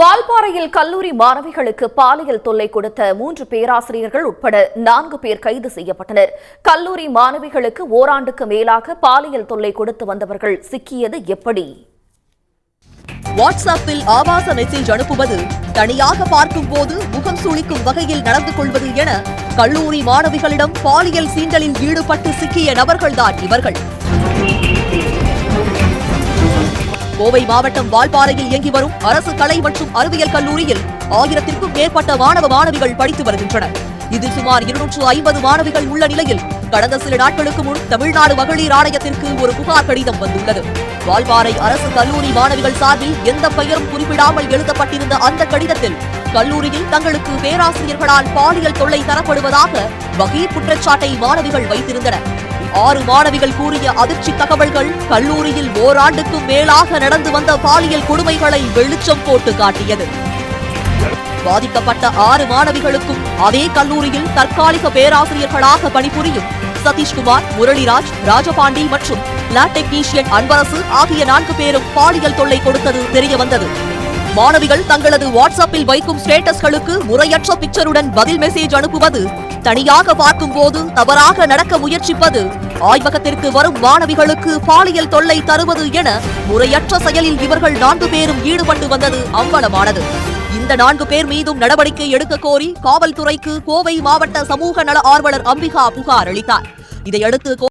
வால்பாறையில் கல்லூரி மாணவிகளுக்கு பாலியல் தொல்லை கொடுத்த மூன்று பேராசிரியர்கள் உட்பட நான்கு பேர் கைது செய்யப்பட்டனர். கல்லூரி மாணவிகளுக்கு ஓராண்டுக்கு மேலாக பாலியல் தொல்லை கொடுத்து வந்தவர்கள் சிக்கியது எப்படி? வாட்ஸ்அப்பில் ஆபாச மெசேஜ் அனுப்புவது தனியாக பார்க்கும் போது முகம் சுளிக்கும் வகையில் நடந்து கொள்வது என கல்லூரி மாணவிகளிடம் பாலியல் சீண்டலில் ஈடுபட்டு சிக்கிய நபர்கள்தான் இவர்கள். கோவை மாவட்டம் வால்பாறையில் இயங்கி வரும் அரசு கலை மற்றும் அறிவியல் கல்லூரியில் ஆயிரத்திற்கும் மேற்பட்ட மாணவ மாணவிகள் படித்து வருகின்றனர். இதில் சுமார் இருநூற்று ஐம்பது மாணவிகள் உள்ள நிலையில் கடந்த சில நாட்களுக்கு முன் தமிழ்நாடு மகளிர் ஆணையத்திற்கு ஒரு புகார் கடிதம் வந்துள்ளது. வால்பாறை அரசு கல்லூரி மாணவிகள் சார்பில் எந்த பெயரும் குறிப்பிடாமல் எழுதப்பட்டிருந்த அந்த கடிதத்தில் கல்லூரியில் தங்களுக்கு பேராசிரியர்களால் பாலியல் தொல்லை தரப்படுவதாக வகை குற்றச்சாட்டை மாணவிகள் வைத்திருந்தனர். ஆறு மாணவிகள் கூறிய அதிர்ச்சி தகவல்கள் கல்லூரியில் ஓராண்டுக்கும் மேலாக நடந்து வந்த பாலியல் கொடுமைகளை வெளிச்சம் போட்டு காட்டியது. பாதிக்கப்பட்ட ஆறு மாணவிகளுக்கும் அதே கல்லூரியில் தற்காலிக பேராசிரியர்களாக பணிபுரியும் சதீஷ்குமார் முரளிராஜ் ராஜபாண்டி மற்றும் லேப் டெக்னீஷியன் அன்பரசு ஆகிய நான்கு பேரும் பாலியல் தொல்லை கொடுத்தது தெரியவந்தது. மாணவிகள் தங்களது வாட்ஸ்அப்பில் வைக்கும் ஸ்டேட்டஸ்களுக்கு முறையற்ற பிக்சருடன் பதில் மெசேஜ் அனுப்புவது தனியாக பார்க்கும் போது தவறாக நடக்க முயற்சிப்பது ஆய்வகத்திற்கு வரும் மாணவிகளுக்கு பாலியல் தொல்லை தருவது என முறையற்ற செயலில் இவர்கள் நான்கு பேரும் ஈடுபட்டு வந்தது அம்பலமானது. இந்த நான்கு பேர் மீதும் நடவடிக்கை எடுக்க கோரி காவல்துறைக்கு கோவை மாவட்ட சமூக நல ஆர்வலர் அம்பிகா புகார் அளித்தார். இதையடுத்து